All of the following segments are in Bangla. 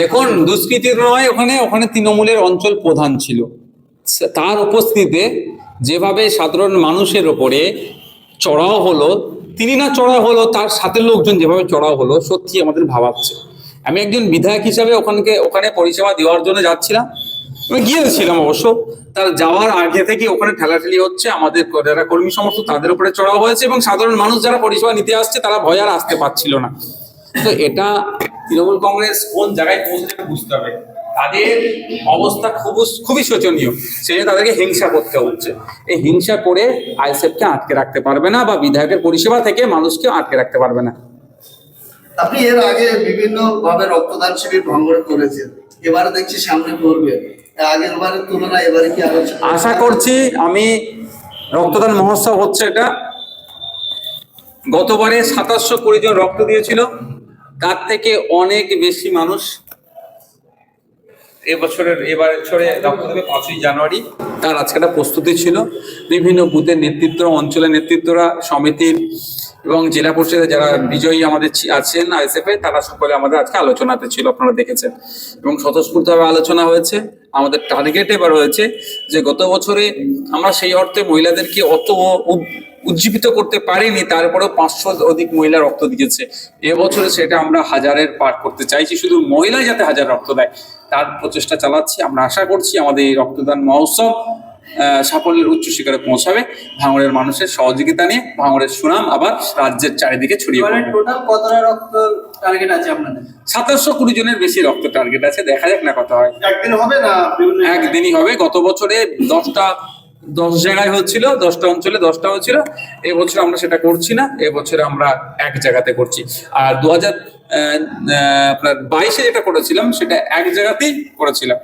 দেখুন দুষ্কৃতির নয়, ওখানে ওখানে তৃণমূলের অঞ্চল প্রধান ছিল। তার উপস্থিতিতে যেভাবে সাধারণ মানুষের ওপরে চড়াও হলো, তিনি না চড়াও হলো, তার সাথে লোকজন যেভাবে চড়াও হলো, সত্যি আমাদের ভাবাচ্ছে। আমি একজন বিধায়ক হিসাবে ওখানকে, ওখানে পরিষেবা দেওয়ার জন্য যাচ্ছিলাম। আমি গিয়েছিলাম অবশ্য। তার যাওয়ার আগে থেকে ওখানে ঠেলাঠেলি হচ্ছে, আমাদের যারা কর্মী সমস্ত তাদের উপরে চড়াও হয়েছে এবং সাধারণ মানুষ যারা পরিষেবা নিতে আসছে, তারা ভয় আর আসতে পারছিল না। তো এটা তৃণমূল কংগ্রেস কোন জায়গায় পৌঁছেছে বুঝতে হবে। তাদের অবস্থা খুব খুবই শোচনীয় সেই জন্য তাদেরকে হিংসা করতে হচ্ছে। এই হিংসা করে আইসেফকে আটকে রাখতে পারবে না বা বিধায়কের পরিষেবা থেকে মানুষকে আটকে রাখতে পারবে না। আপনি এর আগে বিভিন্ন ভাবে রক্তদান শিবির ভঙ্গন করেছেন এবারে দেখছি সামনে করবে আগের বারের তুলনায় এবারে কি আশা করছি আমি রক্তদান মহোৎসব হচ্ছে এটা। গতবারে সাতাশশো কুড়ি জন রক্ত দিয়েছিল তার থেকে অনেক বেশি মানুষ? এবছরের এবার বছরে রক্ত দেবে পাঁচই জানুয়ারি। তার আজকে একটা প্রস্তুতি ছিল। বিভিন্ন বুথের নেতৃত্ব অঞ্চলের নেতৃত্বরা সমিতির এবং জেলা পরিষদের যারা বিজয়ী আমাদের আছেন আইএসএফ এ তারা সকলে আমাদের আজকে আলোচনাতে ছিল আপনারা দেখেছেন। এবং স্বতঃস্ফূর্তভাবে আলোচনা হয়েছে। আমাদের টার্গেট এবার হয়েছে যে গত বছরে আমরা সেই অর্থে মহিলাদেরকে অত উজ্জীবিত করতে পারেনি তারপরেও পাঁচশো অধিক মহিলা রক্ত দিয়েছে। এবছরে সেটা আমরা হাজারের পার করতে চাইছি শুধু মহিলাই যাতে হাজার রক্ত দেয় তার প্রচেষ্টা চালাচ্ছি। আমরা আশা করছি আমাদের এই রক্তদান মহোৎসব সাফল্যের উচ্চ শিখরে পৌঁছাবে। ভাঙড়ের মানুষের সহযোগিতা নিয়ে ভাঙড়ের সুনাম আবার রাজ্যের চারিদিকে ছড়িয়ে পড়বে। টোটাল কতটা রক্ত টার্গেট আছে আপনাদের? সাতাশশো কুড়ি জনের বেশি রক্ত টার্গেট আছে দেখা যাক না কত হয়। একদিন হবে না একদিনই হবে। গত বছরে দশটা দশ জায়গায় হচ্ছিল দশটা অঞ্চলে দশটা হচ্ছিল। এবছর আমরা সেটা করছি না এবছরে আমরা এক জায়গাতে করছি। আর দু হাজার আপনার বাইশে যেটা করেছিলাম সেটা এক জায়গাতেই করেছিলাম।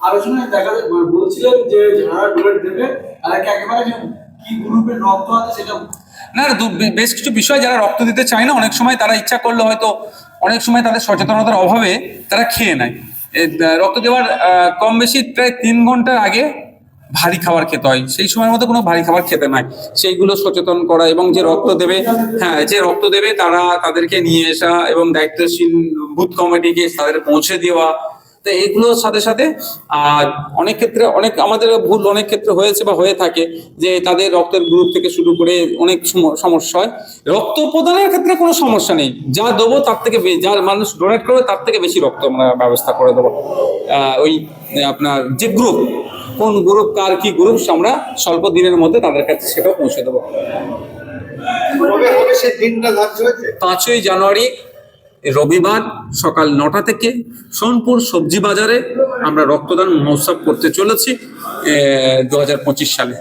আলোচনায় দেখা বলছিলেন যে যারা ডোনেট দেবে তাদেরকে একেবারে কি গ্রুপের রক্ত আছে সেটা না বেশ কিছু বিষয় যারা রক্ত দিতে চায় না অনেক সময় তারা ইচ্ছা করলে হয়তো অনেক সময় তাদের সচেতনতার অভাবে তারা খেয়ে নেয়। রক্ত দেওয়ার কম বেশি প্রায় তিন ঘণ্টার আগে ভারী খাবার খেতে হয়। সেই সময়ের মধ্যে কোনো ভারী খাবার খেতে নাই। সেইগুলো সচেতন করা এবং যে রক্ত দেবে হ্যাঁ যে রক্ত দেবে তারা তাদেরকে নিয়ে আসা এবং দায়িত্বশীল বুথ কমিটিকে তাদের পৌঁছে দেওয়া। তো এগুলোর সাথে সাথে আর অনেক ক্ষেত্রে অনেক আমাদের ভুল অনেক ক্ষেত্রে হয়েছে বা হয়ে থাকে যে তাদের রক্তের গ্রুপ থেকে শুরু করে অনেক সম- সমস্যা হয়। রক্ত প্রদানের ক্ষেত্রে কোনো সমস্যা নেই। যা দেবো তার থেকে যার মানুষ ডোনেট করবে তার থেকে বেশি রক্ত আমরা ব্যবস্থা করে দেবো। ওই, আপনার যে গ্রুপ কোন গ্রুপ কার কি গ্রুপ আমরা স্বল্প দিনের মধ্যে তাদের কাছে সেটা পৌঁছে দেবো। পাঁচই জানুয়ারি রবিবার সকাল নটা থেকে সোনপুর সবজি বাজারে আমরা রক্তদান মহোৎসব করতে চলেছি দু হাজার পঁচিশ সালে।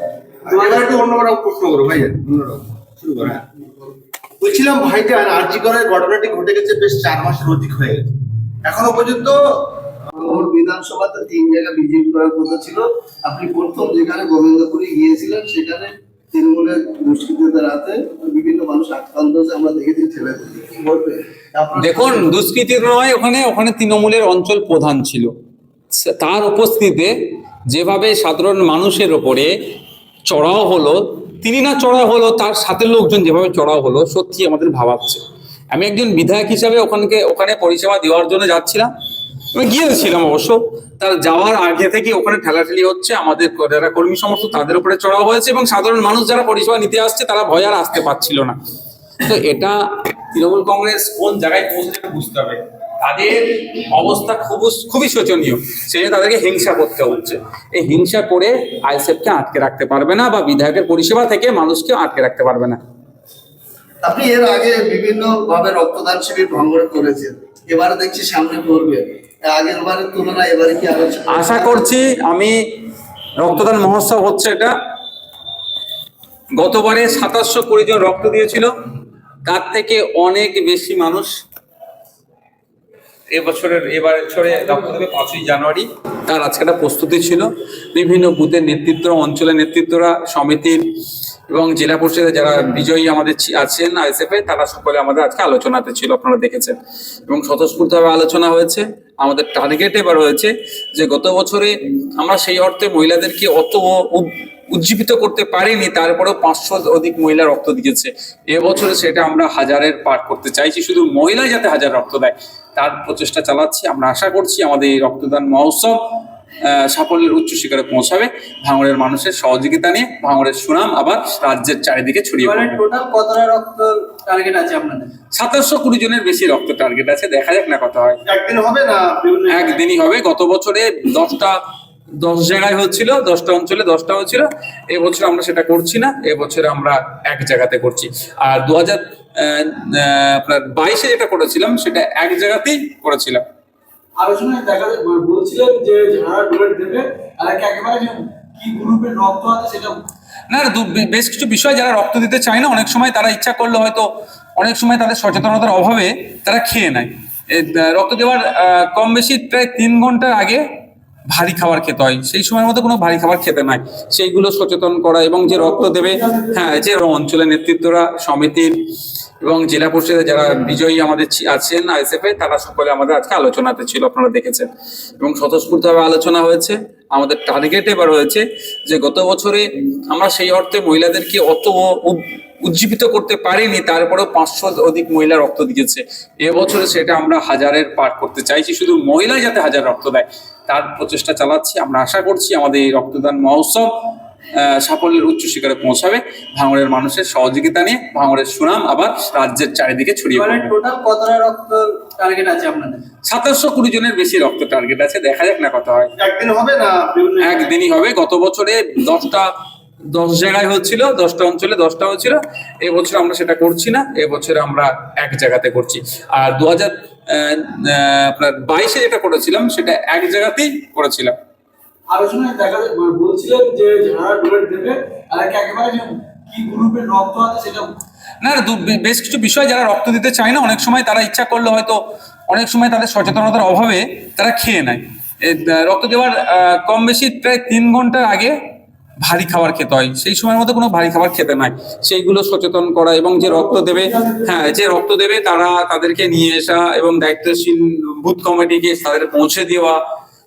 হ্যাঁ। বলছিলাম ভাইজান আরজি করার ঘটনাটি ঘটে গেছে বেশ চার মাসের অধিক হয়ে গেছে। এখনও পর্যন্ত বিধানসভাতে তিন জায়গা বিজেপি করার কথা ছিল। আপনি প্রথম যেখানে গোবিন্দপুরে গিয়েছিলেন সেখানে তৃণমূলের দুষ্কৃতীদের হাতে বিভিন্ন মানুষ আক্রান্ত হয়েছে আমরা দেখেছি ছেলে দেখুন দুষ্কৃতির নয় ওখানে ওখানে তৃণমূলের অঞ্চল প্রধান ছিল। তার উপস্থিতিতে যেভাবে সাধারণ মানুষের ওপরে চড়াও হলো তিনি না চড়াও হলো তার সাথে লোকজন যেভাবে চড়াও হলো সত্যি আমাদের ভাবাচ্ছে। আমি একজন বিধায়ক হিসাবে ওখানকে ওখানে পরিষেবা দেওয়ার জন্য যাচ্ছিলাম। আমি গিয়েছিলাম অবশ্য। তার যাওয়ার আগে থেকে ওখানে ঠেলাঠেলি হচ্ছে। আমাদের যারা কর্মী সমস্ত তাদের উপরে চড়াও হয়েছে এবং সাধারণ মানুষ যারা পরিষেবা নিতে আসছে, তারা ভয় আর আসতে পারছিল না। তো এটা তৃণমূল কংগ্রেস কোন জায়গায় পৌঁছেছে বুঝতে হবে। তাদের অবস্থা খুব খুবই শোচনীয়। সেই জন্য তাদেরকে হিংসা করতে হচ্ছে। এই হিংসা করে আইসেফকে আটকে রাখতে পারবে না বা বিধায়কের পরিষেবা থেকে মানুষকে আটকে রাখতে পারবে না। আপনি এর আগে বিভিন্ন ভাবে রক্তদান শিবির ভঙ্গন করেছেন। এবারে দেখছি সামনে করবে আশা করছি আমি রক্তদান মহোৎসব হচ্ছে এটা। গতবারে সাতাশশো কুড়ি জন রক্ত দিয়েছিল। তার থেকে অনেক বেশি মানুষ এবছরের এবার বছরে রক্ত দেবে পাঁচই জানুয়ারি। তার আজকে একটা প্রস্তুতি ছিল। বিভিন্ন বুথের নেতৃত্ব, অঞ্চলের নেতৃত্বরা, সমিতির এবং জেলা পরিষদে যারা বিজয়ী আমাদের আছেন আইএসএফ এ, তারা সকলে আমাদের আজকে আলোচনাতে ছিল, আপনারা দেখেছেন। এবং স্বতঃস্ফূর্তভাবে আলোচনা হয়েছে, আমাদের টার্গেট এবার হয়েছে যে গত বছরে আমরা সেই অর্থে মহিলাদেরকে অত উজ্জীবিত করতে পারিনি, তারপরেও পাঁচশো অধিক মহিলা রক্ত দিয়েছে। এবছরে সেটা আমরা হাজারের পার করতে চাইছি, শুধু মহিলাই যাতে হাজার রক্ত দেয়, তার প্রচেষ্টা চালাচ্ছি। আমরা আশা করছি আমাদের এই রক্তদান মহোৎসব সাফল্যের উচ্চ শিখরে পৌঁছাবে। ভাঙড়ের মানুষের সহযোগিতা নিয়ে ভাঙড়ের সুনাম আবার রাজ্যের চারিদিকে ছড়িয়ে পড়বে। টোটাল কতটা রক্ত টার্গেট আছে আপনাদের? সাতাশশো কুড়ি জনের বেশি রক্ত টার্গেট আছে দেখা যাক না কত হয়। একদিন হবে না একদিনই হবে গত বছরে দশটা দশ জায়গায় হচ্ছিল দশটা অঞ্চলে দশটা হচ্ছিল। এবছর আমরা সেটা করছি না এবছরে আমরা এক জায়গাতে করছি। আর দু হাজার আপনার বাইশে যেটা করেছিলাম সেটা এক জায়গাতেই করেছিলাম। আলোচনায় দেখা যায়- বলছিলেন যে যারা ডোনেট দেবে তাদেরকে একেবারে কি গ্রুপের রক্ত আছে সেটা না না বেশ কিছু বিষয় যারা রক্ত দিতে চায় না, অনেক সময় তারা ইচ্ছা করলে হয়তো, অনেক সময় তাদের সচেতনতার অভাবে তারা খেয়ে নেয়। রক্ত দেওয়ার কম বেশি প্রায় তিন ঘণ্টা আগে ভারী খাবার খেতে হয়। সেই সময়ের মধ্যে কোনো ভারী খাবার খেতে নাই। সেইগুলো সচেতন করা এবং যে রক্ত দেবে হ্যাঁ যে অঞ্চলের নেতৃত্বরা সমিতির এবং জেলা পরিষদে যারা বিজয়ী আমাদের আছেন আইএসএফ এ, তারা সকলে আমাদের আজকে আলোচনাতে ছিল, আপনারা দেখেছেন। এবং স্বতঃস্ফূর্তভাবে আলোচনা হয়েছে, আমাদের টার্গেট এবার হয়েছে যে গত বছরে আমরা সেই অর্থে মহিলাদেরকে অত উজ্জীবিত করতে পারিনি, তারপরেও পাঁচশো অধিক মহিলা রক্ত দিয়েছে। এবছরে সেটা আমরা হাজারের পার করতে চাইছি, শুধু মহিলা যাতে হাজার রক্ত দেয়, তার প্রচেষ্টা চালাচ্ছি। আমরা আশা করছি আমাদের এই রক্তদান মহোৎসব সাফল্যের উচ্চ শিখরে পৌঁছাবে। ভাঙড়ের মানুষের সহযোগিতা নিয়ে ভাঙড়ের সুনাম আবার রাজ্যের চারিদিকে ছড়িয়ে মানে পড়বে। টোটাল কতটা রক্ত টার্গেট আছে আপনাদের? সাতাশশো কুড়ি জনের বেশি রক্ত টার্গেট আছে দেখা যাক না কত হয়। একদিন হবে না একদিনই হবে গত বছরে দশটা দশ জায়গায় হচ্ছিল দশটা অঞ্চলে দশটা হচ্ছিল এবছর আমরা সেটা করছি না এবছর আমরা এক জায়গাতে করছি। আর দু হাজার আপনার বাইশে যেটা করেছিলাম সেটা এক জায়গাতেই করেছিলাম। আলোচনায় দেখা যায়- বলছিলেন যে যারা ডোনেট দেবে তাদেরকে একেবারে কি গ্রুপের রক্ত আছে সেটা না বেশ কিছু বিষয় যারা রক্ত দিতে চায় না, অনেক সময় তারা ইচ্ছা করলে হয়তো, অনেক সময় তাদের সচেতনতার অভাবে তারা খেয়ে নেয়। রক্ত দেওয়ার কম বেশি প্রায় তিন ঘণ্টা আগে ভারী খাবার খেতে হয়। সেই সময়ের মধ্যে কোনো ভারী খাবার খেতে নাই। সেইগুলো সচেতন করা এবং যে রক্ত দেবে হ্যাঁ যে রক্ত দেবে তারা তাদেরকে নিয়ে আসা এবং দায়িত্বশীল, বুথ কমিটিকে তাদের পৌঁছে দেওয়া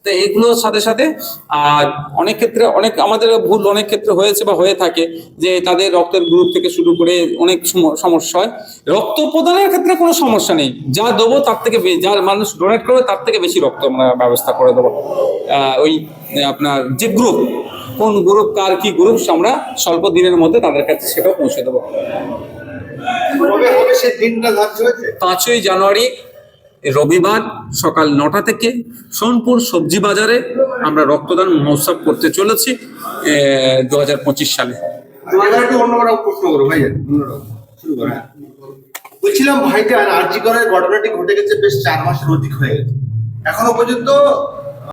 তো এগুলোর সাথে সাথে আর অনেক ক্ষেত্রে অনেক আমাদের ভুল অনেক ক্ষেত্রে হয়েছে বা হয়ে থাকে যে তাদের রক্তের গ্রুপ থেকে শুরু করে অনেক সম- সমস্যা হয়। রক্ত প্রদানের ক্ষেত্রে কোনো সমস্যা নেই। যা দেবো তার থেকে যার মানুষ ডোনেট করবে তার থেকে বেশি রক্ত আমরা ব্যবস্থা করে দেবো। ওই আপনার যে গ্রুপ কোন গ্রুপ কার কি গ্রুপ আমরা স্বল্প দিনের মধ্যে তাদের কাছে সেটাও পৌঁছে দেবো। পাঁচই জানুয়ারি রবিবার সকাল নটা থেকে সোনপুর সবজি বাজারে আমরা রক্তদান মহোৎসব করতে চলেছি দু হাজার পঁচিশ সালে। বলছিলাম ভাইজান আরজি করার ঘটনাটি ঘটে গেছে বেশ চার মাসের অধিক হয়ে গেছে। এখনও পর্যন্ত